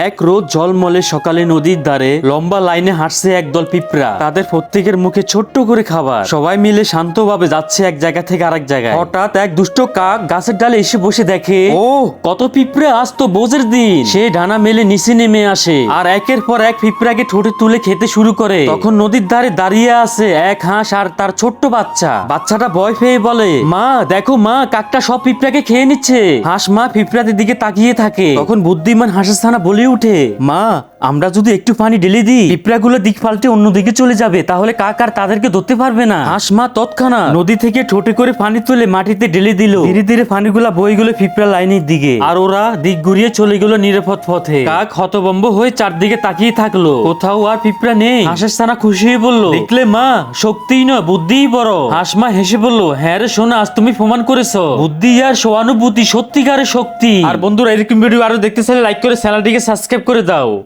এক রোদ জলমলে সকালে নদীর ধারে লম্বা লাইনে হাঁটছে একদল পিঁপড়া। তাদের প্রত্যেকের মুখে ছোট্ট করে খাবার। সবাই মিলে শান্তভাবে যাচ্ছে এক জায়গা থেকে আরেক জায়গায়। হঠাৎ এক দুষ্ট কাক গাছের ডালে এসে বসে দেখে ও কত পিঁপড়ে আজ তো বোঝের দিন! সে ডানা মেলে নিচে নেমে আসে আর একের পর এক পিঁপড়াকে ঠোঁটে তুলে খেতে শুরু করে। তখন নদীর ধারে দাঁড়িয়ে আছে এক হাঁস আর তার ছোট্ট বাচ্চা। বাচ্চাটা ভয় পেয়ে বলে মা দেখো মা কাকটা সব পিঁপড়াকে খেয়ে নিচ্ছে। হাঁস মা পিঁপড়াদের দিকে তাকিয়ে থাকে। তখন বুদ্ধিমান হাঁসের ছানা বলে উঠে। মা আমরা যদি একটু পানি ঢেলে দিই, পিঁপড়াগুলো দিক পাল্টে অন্যদিকে চলে যাবে, তাহলে কাক আর তাদেরকে ধরতে পারবে না। হাঁস মা তৎক্ষণাৎ নদী থেকে ঠোঁটে করে পানি তুলে মাটিতে ঢেলে দিল। ধীরে ধীরে পানিগুলা বই গেলো পিঁপড়া লাইনের দিকে। আর ওরা দিক ঘুরিয়ে চলে গেল নিরাপদ পথে। কাক হতবম্ব হয়ে চারদিকে তাকিয়ে থাকল। কোথাও আর পিঁপড়া নেই। হাঁসের ছানা খুশি হয়ে বলল, দেখলে মা, শক্তিই নয়, বুদ্ধিই বড়। হাঁস মা হেসে বলল হ্যাঁ রে সোনা, আজ তুমি প্রমাণ করেছ। বুদ্ধি আর সহানুভূতি সত্যিকারের শক্তি। আর বন্ধুরা, এরকম ভিডিও আরও দেখতে চাইলে লাইক করে চ্যানেলটিকে সাবস্ক্রাইব করে দাও।